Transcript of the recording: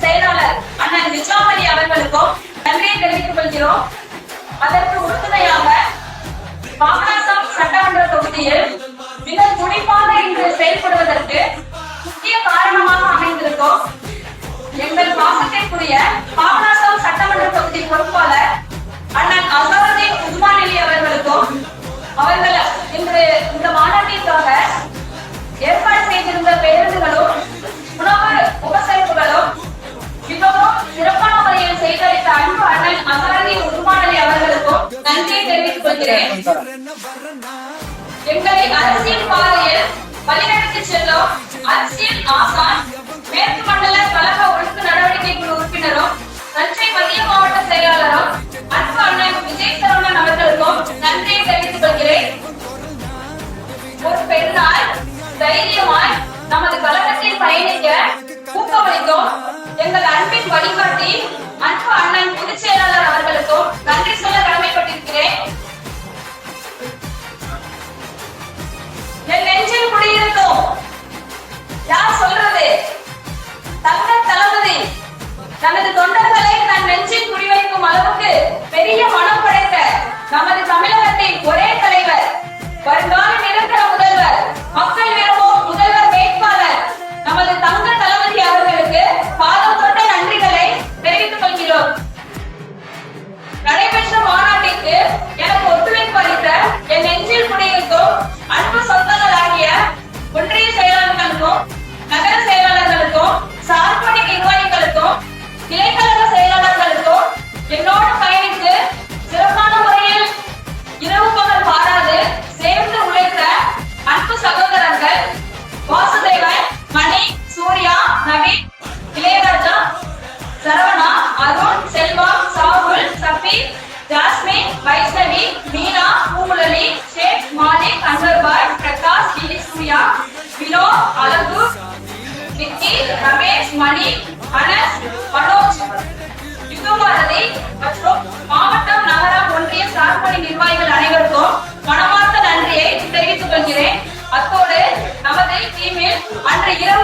செயலாளர் அண்ணன் விஸ்வாமணி அவர்களுக்கும் நன்றியை தெரிவித்துக் கொள்கிறோம். அதற்கு உறுதுணையாக பாபநாசம் சட்டமன்ற தொகுதியில் மிக துடிப்பாக இன்று செயல்படுவதற்கு முக்கிய காரணமாக அமைந்திருக்கும் எங்கள் பாசத்திற்குரிய பாபநாசம் சட்டமன்ற தொகுதி பொறுப்பாளர் சொல்கிறேன் எங்களை அரசியல் செல்லும் மேற்கு மண்டல பல தொண்டர்களை தன் நெஞ்சில் குறிவைக்கும் அளவுக்கு பெரிய மனம் படைத்த நமது தமிழகத்தின் ஒரே தலைவர் முதலில் ஷேக் மாலிக் அன்வர்பாய் பிரகாஷ் கிரி சூர்யா வினோ அழகு விக்கி ரமேஷ் மணி அனஸ் மனோஜ். விக்ரமாரதி மற்றும் மாவட்டம் நகரம் ஒன்றிய சார்பணி நிர்வாகிகள் அனைவருக்கும் மனமார்ந்த நன்றியை தெரிவித்துக் கொள்கிறேன். அத்தோடு நமது டீமில் அன்று இரவு